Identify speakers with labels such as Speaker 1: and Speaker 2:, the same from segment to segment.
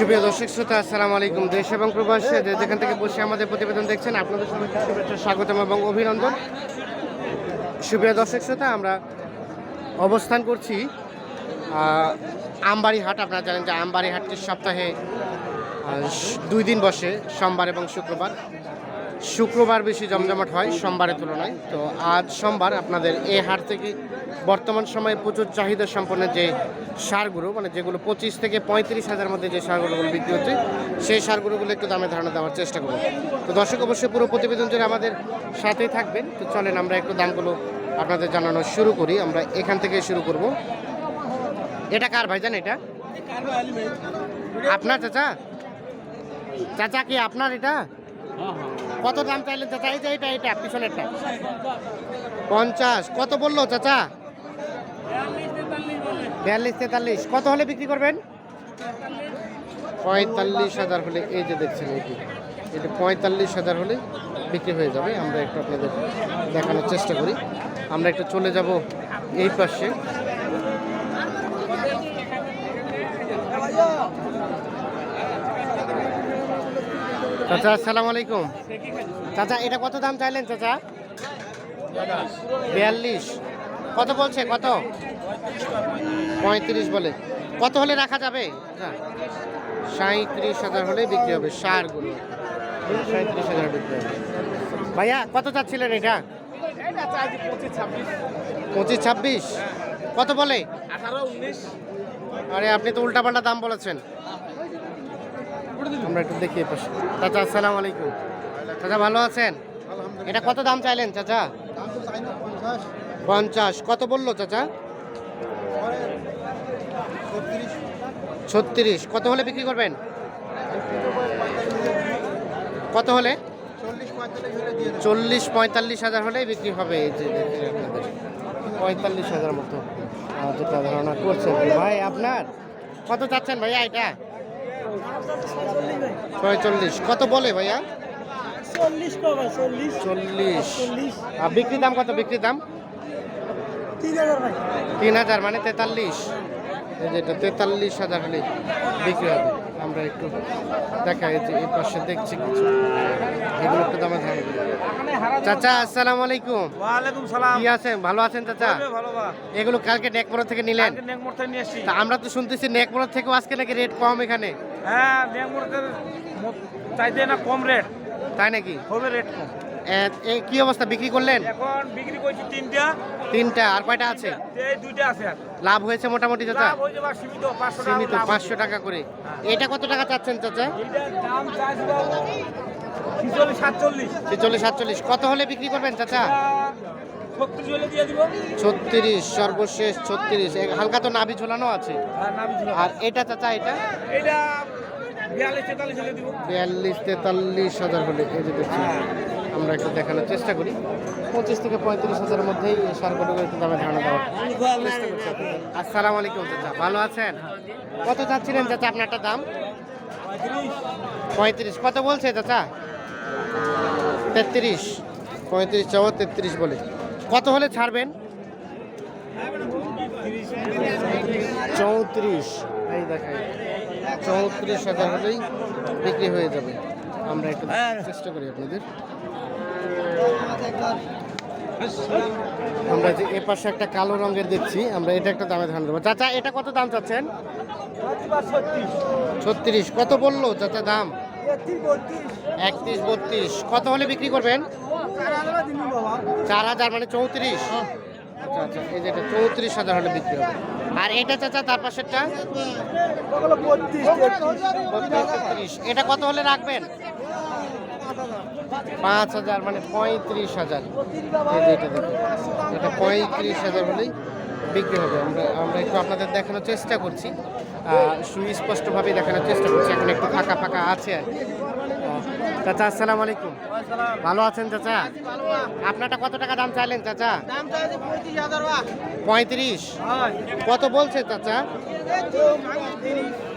Speaker 1: সুপ্রিয় দর্শক, শ্রোতা, আসসালামু আলাইকুম। দেশ এবং প্রবাসে যেখান থেকে বসে আমাদের প্রতিবেদন দেখছেন, আপনাদের সবাইকে শুভেচ্ছা, স্বাগতম এবং অভিনন্দন। সুপ্রিয় দর্শক, শ্রোতা, আমরা অবস্থান করছি আমবাড়ি হাট আপনারা জানেন যে আমবাড়ি হাটটি সপ্তাহে দুই দিন বসে, সোমবার এবং শুক্রবার। শুক্রবার বেশি জমজমাট হয় সোমবারের তুলনায়। তো আজ সোমবার আপনাদের এই হাট থেকে বর্তমান সময়ে প্রচুর চাহিদা সম্পন্ন যে সারগুলো মানে যেগুলো পঁচিশ থেকে পঁয়ত্রিশ হাজার মধ্যে যে সারগুলো বিক্রি হচ্ছে, সেই সারগুলোগুলো একটু দামে ধারণা দেওয়ার চেষ্টা করব। তো দর্শক, অবশ্যই পুরো প্রতিবেদন জুড়ে আমাদের সাথেই থাকবেন। তো চলেন আমরা একটু দামগুলো আপনাদের জানানো শুরু করি। আমরা এখান থেকে শুরু করব। এটা কার ভাইজান এটা? আপনার চাচা? চাচা কি আপনার এটা? কত দাম চাইলেন চাচা? এই যে এটা এটা পিছনেরটা। পঞ্চাশ। কত বলল চাচা? বিয়াল্লিশ তেতাল্লিশ। কত হলে বিক্রি করবেন? পঁয়তাল্লিশ হাজার হলে, এই যে দেখছেন এটি এটা পঁয়তাল্লিশ হাজার হলে বিক্রি হয়ে যাবে। আমরা একটু আপনাদের দেখানোর চেষ্টা করি। আমরা একটু চলে যাব এই পাশে। চাচা আসসালামু আলাইকুম। চাচা এটা কত দাম চাইলেন চাচা? বিয়াল্লিশ। কত বলছে কত? পঁয়ত্রিশ বলে। কত হলে রাখা যাবে? সাঁত্রিশ হাজার হলে বিক্রি হবে সারগুলো। সাঁত্রিশ হাজার বিক্রি হবে। ভাইয়া কত চাচ্ছিলেন এটা? পঁচিশ ছাব্বিশ। কত বলে? আরে আপনি তো উল্টাপাল্টা দাম বলেছেন। আমরা একটু দেখি চাচা আসসালামু আলাইকুম। চাচা ভালো আছেন? এটা কত দাম চাইলেন চাচা? পঞ্চাশ। কত বলল চাচা? ছত্রিশ। কত হলে বিক্রি করবেন? কত হলে? চল্লিশ পঁয়তাল্লিশ হাজার হলেই বিক্রি হবে এই যে আপনাদের। পঁয়তাল্লিশ হাজার মতো যেটা ধারণা করছেন। ভাই আপনার? কত চাচ্ছেন ভাইয়া এটা? ছয়চল্লিশ। কত বলে ভাইয়া?
Speaker 2: চল্লিশ
Speaker 1: আর বিক্রির দাম কত? বিক্রির দাম?
Speaker 2: তিন হাজার ভাই।
Speaker 1: তিন হাজার মানে তেতাল্লিশ। এই যেটা তেতাল্লিশ হাজার বিক্রি হবে। আমরা একটু দেখাই যে এই পাশে দেখছি কিছু। এগুলো একটু দামে ধান চাচা আসসালামু আলাইকুম।
Speaker 2: ওয়ালাইকুম সালাম।
Speaker 1: কি আছেন? ভালো আছেন চাচা? এগুলো কালকে নেকমোড় থেকে নিলেন।
Speaker 2: নেকমোড় থেকে নিয়ে এসেছি।
Speaker 1: তা আমরা তো শুনতেছি নেকমোড় থেকেও আজকে নাকি রেট কম এখানে।
Speaker 2: হ্যাঁ নেকমোড় থেকে চাইতে না কম রেট।
Speaker 1: তাই নাকি?
Speaker 2: হবে রেট কম।
Speaker 1: কি অবস্থা? বিক্রি করলেন?
Speaker 2: এখন বিক্রি করছি তিনটা।
Speaker 1: তিনটা আর কয়টা আছে?
Speaker 2: এই দুইটা আছে
Speaker 1: লাভ হয়েছে মোটামুটি চাচা?
Speaker 2: লাভ হয়ে সীমিত পাঁচশো টাকা
Speaker 1: সীমিত করে। এটা কত টাকা চাচ্ছেন চাচা?
Speaker 2: এইটার দাম
Speaker 1: কত হলে বিক্রি করবেন চাচা?
Speaker 2: ছত্রিশ হলে দিয়ে দিব।
Speaker 1: সর্বশেষ ছত্রিশ। এ- হালকা তো নাভি ঝোলানো আছে।
Speaker 2: আর ছিল
Speaker 1: আর এটা চাচা এটা?
Speaker 2: এইটা বিয়াল্লিশ তেতাল্লিশ হলে দিব।
Speaker 1: বিয়াল্লিশ তেতাল্লিশ হাজার হলে এই যে দেখছি আমরা একটু দেখানোর চেষ্টা করি। পঁচিশ থেকে পঁয়ত্রিশ হাজারের মধ্যেই সারগুলো একটু দামে ধারণা আপনাদের। আসসালামু আলাইকুম চাচা, ভালো আছেন? কত চাচ্ছিলেন চাচা আপনারটা দাম? পঁয়ত্রিশ, কত বলছে চাচা? তেত্রিশ, পঁয়ত্রিশ চাওয়া তেত্রিশ বলে। কত হলে ছাড়বেন? চৌত্রিশ। এই দেখাই, চৌত্রিশ হাজার হলেই বিক্রি হয়ে যাবে। আমরা একটু চেষ্টা করি আপনাদের। আমরা যে এ পাশে একটা কালো রঙের দেখছি আমরা এটা একটা দামে ধান দেবো। চাচা এটা কত দাম চাচ্ছেন? ছত্রিশ। কত বলল চাচা দাম? একত্রিশ বত্রিশ। কত হলে বিক্রি করবেন? চার হাজার মানে চৌত্রিশ। আচ্ছা আচ্ছা এই যেটা চৌত্রিশ হাজার হলে বিক্রি হবে। আর এটা চাচা, তার পাশেরটা? এটা কত হলে রাখবেন? পাঁচ হাজার মানে পঁয়ত্রিশ হাজার। এটা এটা পঁয়ত্রিশ হাজার হলেই বিক্রি হবে। আমরা আমরা একটু আপনাদের দেখানোর চেষ্টা করছি। সুস্পষ্টভাবে দেখানোর চেষ্টা করছি। এখন একটু ফাঁকা ফাঁকা আছে আর চাচা আসসালামু আলাইকুম। ভালো আছেন চাচা? আপনারটা কত টাকা দাম চাইলেন চাচা?
Speaker 2: পঁয়ত্রিশ
Speaker 1: কত বলছে চাচা?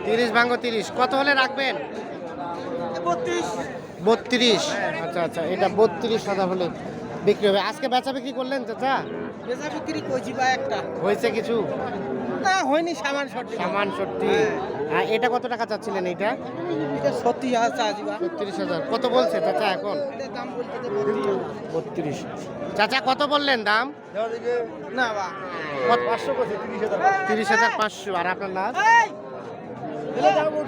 Speaker 1: তিরিশ। ভাঙ্গ তিরিশ। কত হলে রাখবেন?
Speaker 2: বত্রিশ।
Speaker 1: বত্রিশ। আচ্ছা আচ্ছা এটা বত্রিশ হাজার হলে বিক্রি হবে। আজকে বেচা বিক্রি করলেন চাচা?
Speaker 2: বেচা বিক্রি করছি বা একটা।
Speaker 1: হয়েছে কিছু?
Speaker 3: না হয়নি সামান শর্ট
Speaker 1: সামান সত্যি আর এটা কত টাকা চাচ্ছিলেন এইটা?
Speaker 3: এটা সত্যি আছে আজিবা
Speaker 1: ছত্রিশ হাজার। কত বলছে চাচা এখন?
Speaker 3: দাম বলতে
Speaker 1: বত্রিশ। চাচা কত বললেন দাম?
Speaker 3: না বা।
Speaker 1: পাঁচশো তিরিশ হাজার পাঁচশো। আর আপনার লাভ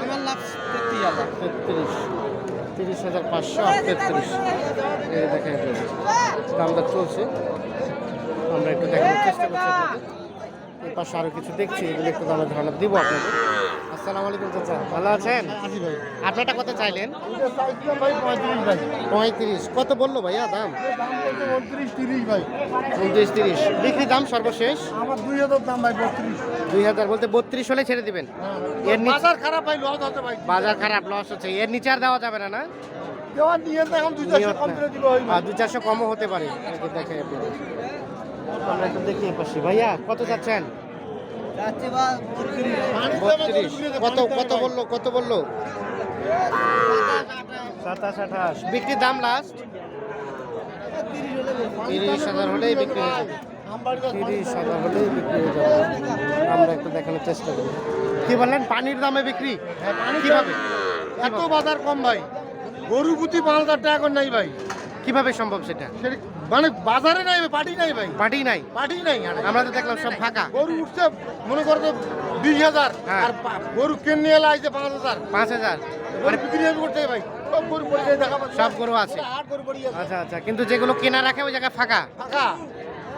Speaker 3: আমার লাভ তেত্রিশ হাজার।
Speaker 1: তেত্রিশ। তিরিশ হাজার পাঁচশো আর তেত্রিশ। এই দামটা চলছে। আমরা একটু দেখানোর চেষ্টা করছি পাশে আরও কিছু দেখছি এগুলো একটু দামের ধারণা দিব আপনাদের। আসসালামু আলাইকুম চাচা ভালো আছেন? আপনারটা কত চাইলেন? পঁয়ত্রিশ কত বলল ভাইয়া দাম?
Speaker 4: উনত্রিশ তিরিশ
Speaker 1: বিক্রি দাম সর্বশেষ?
Speaker 4: আমার দুই হাজার দাম ভাই বত্রিশ।
Speaker 1: দুই হাজার বলতে বত্রিশ হলে ছেড়ে দিবেন? এর নিচে
Speaker 4: বাজার খারাপ ভাই লস হচ্ছে ভাই।
Speaker 1: বাজার খারাপ লস হচ্ছে। এর নিচে আর দেওয়া যাবে না না?
Speaker 4: দেওয়ার নিয়ে এখন দুই কম
Speaker 1: চারশো কমও হতে পারে। দেখে আপনাদের। আমরা একটু দেখি পাশে ভাইয়া কত যাচ্ছেন?
Speaker 3: যাচ্ছে
Speaker 1: কত কত বলল কত বলল? সাতাশ আঠাশ বিক্রির দাম লাস্ট তিরিশ হাজার হলেই বিক্রি হয়ে যাবে। তিরিশ হাজার হলেই বিক্রি হয়ে যাবে। আমরা একটু দেখানোর চেষ্টা করি। কি বললেন? পানির দামে বিক্রি? কীভাবে?
Speaker 4: এত বাজার কম ভাই। গরু পুঁতি পাঁচ হাজার টাকা করে নাই ভাই।
Speaker 1: কীভাবে সম্ভব সেটা?
Speaker 4: সেটা মানে বাজারে নাই পাটি নাই ভাই।
Speaker 1: পাটি নাই।
Speaker 4: পাটি নাই
Speaker 1: আমরা তো দেখলাম সব ফাঁকা।
Speaker 4: গরু উঠছে মনে করো তো বিশ হাজার।
Speaker 1: হ্যাঁ।
Speaker 4: আর গরু কেন এলে আইছে পাঁচ হাজার?
Speaker 1: পাঁচ হাজার।
Speaker 4: গরু বিক্রি করতে ভাই। সব গরু
Speaker 1: আছে। আচ্ছা আচ্ছা। কিন্তু যেগুলো কেনা রাখে ওই জায়গায় ফাঁকা।
Speaker 4: ফাঁকা।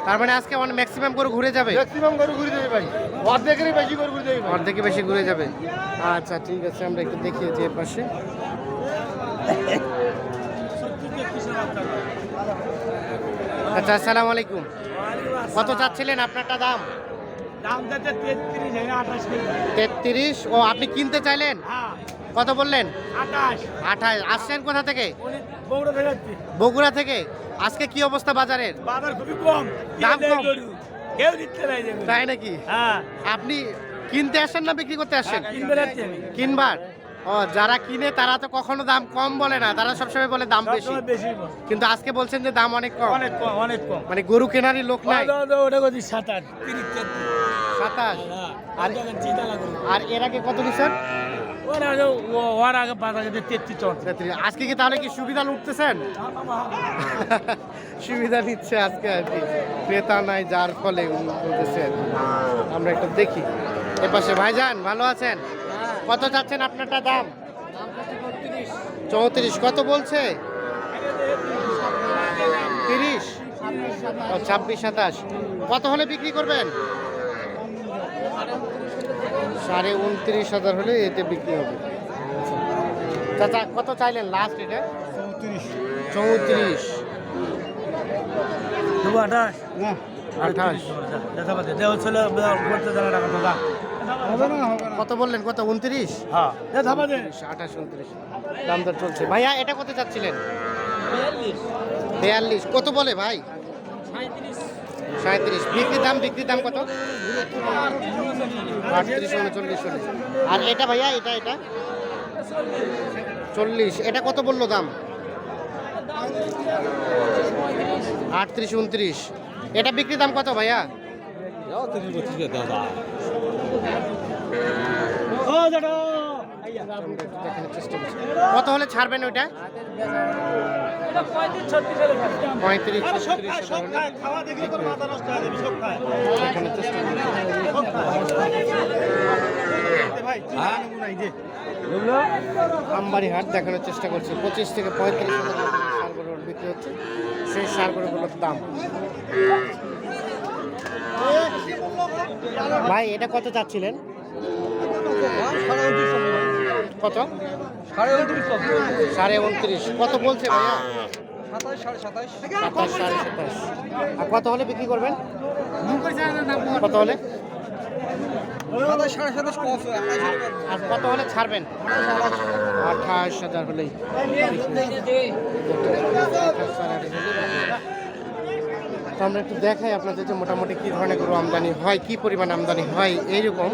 Speaker 1: তার মানে আজকে অনেক ম্যাক্সিমাম গরু ঘুরে যাবে?
Speaker 4: ম্যাক্সিমাম গরু ঘুরে যাবে ভাই। অর্ধেকেরই বেশি গরু ঘুরে যাবে ভাই।
Speaker 1: অর্ধেকে বেশি ঘুরে যাবে। আচ্ছা ঠিক আছে। আমরা একটু দেখি যে পাশে। আচ্ছা আসসালামু আলাইকুম। কত চাচ্ছিলেন আপনারটা দাম?
Speaker 2: তেত্রিশ
Speaker 1: ও আপনি কিনতে চাইলেন?
Speaker 2: হ্যাঁ।
Speaker 1: কত বললেন?
Speaker 2: আঠাশ।
Speaker 1: আঠাশ। আসছেন কোথা থেকে?
Speaker 2: বগুড়া থেকে
Speaker 1: আজকে কি অবস্থা বাজারের?
Speaker 2: বাজার খুবই কম।
Speaker 1: দাম কম?
Speaker 2: কেউ নিচ্ছে গরু।
Speaker 1: তাই নাকি?
Speaker 2: হ্যাঁ।
Speaker 1: আপনি কিনতে আসেন না বিক্রি করতে আসেন?
Speaker 2: যাচ্ছি
Speaker 1: কিনবার? ও যারা কিনে তারা তো কখনো দাম কম বলে না তারা সবসময় বলে দাম বেশি।
Speaker 2: বেশি
Speaker 1: কিন্তু আজকে বলছেন যে দাম অনেক কম।
Speaker 2: অনেক কম অনেক কম।
Speaker 1: মানে গরু কেনারই লোক নাই।
Speaker 2: ওটা- ওটা- ওটা করছি সাত আট তিরিশ
Speaker 1: সাতাশ?
Speaker 2: হ্যাঁ
Speaker 1: আর
Speaker 2: আর
Speaker 1: এর আগে কত নিছেন। আজকে কি তাহলে কি সুবিধা লুটতেছেন? সুবিধা নিচ্ছে আজকে আর কি। ক্রেতা নাই যার ফলে উনি বলতেছে আর কি। আমরা একটু দেখি। এপাশে ভাইজান ভালো আছেন? কত চাচ্ছেন আপনারটা দাম? চৌত্রিশ। কত বলছে? তিরিশ। ছাব্বিশ সাতাশ। কত হলে বিক্রি করবেন? সাড়ে উনত্রিশ হাজার হলে এতে বিক্রি হবে। চাচা কত চাইলেন লাস্ট এটা?
Speaker 4: চৌত্রিশ।
Speaker 1: চৌত্রিশ।
Speaker 2: দেবো আঠাশ।
Speaker 1: আঠাশ। কত বললেন? কত? উনত্রিশ?
Speaker 2: হ্যাঁ।
Speaker 1: আঠাশ উনত্রিশ। দাম দর চলছে। ভাইয়া এটা কত চাচ্ছিলেন? বিয়াল্লিশ। কত বলে ভাই? সাঁত্রিশ বিক্রির দাম বিক্রির দাম কত? আটত্রিশ উনচল্লিশ চল্লিশ। আর এটা ভাইয়া এটা এটা? চল্লিশ। এটা কত বলল দাম? আটত্রিশ উনত্রিশ। এটা বিক্রির দাম কত ভাইয়া? কত হলে ছাড়বেন ওইটা?
Speaker 2: পঁয়ত্রিশ
Speaker 1: আমবাড়ি হাট দেখানোর চেষ্টা করছি। পঁচিশ থেকে পঁয়ত্রিশ হাজার সার গরুর বিক্রি হচ্ছে। সেই সার দাম। ভাই এটা কত চাচ্ছিলেন? কত?
Speaker 3: সাড়ে উনত্রিশ।
Speaker 1: সাড়ে উনত্রিশ কত বলছে ভাইয়া?
Speaker 3: সাতাশ, সাড়ে সাতাশ।
Speaker 1: সাতাশ সাড়ে সাতাশ আর কত হলে বিক্রি করবেন? কত হলে? আর কত হলে ছাড়বেন? আঠাশ হাজার হলেই আঠাশ সাড়ে আঠাশ হলেই তো আমরা একটু দেখাই আপনাদের যে মোটামুটি কী ধরনের গরু আমদানি হয়, কি পরিমাণ আমদানি হয়, এইরকম।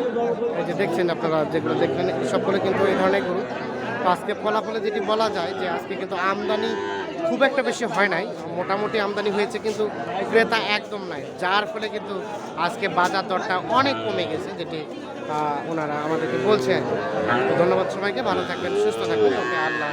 Speaker 1: এই যে দেখছেন আপনারা, যেগুলো দেখবেন সবগুলো কিন্তু এই ধরনের গরু। আজকে ফলাফলে যেটি বলা যায় যে আজকে কিন্তু আমদানি খুব একটা বেশি হয় নাই। মোটামুটি আমদানি হয়েছে কিন্তু ক্রেতা একদম নাই, যার ফলে কিন্তু আজকে বাজার দরটা অনেক কমে গেছে, যেটি ওনারা আমাদেরকে বলছে আর ধন্যবাদ সবাইকে, ভালো থাকবেন, সুস্থ থাকবেন আল্লাহ।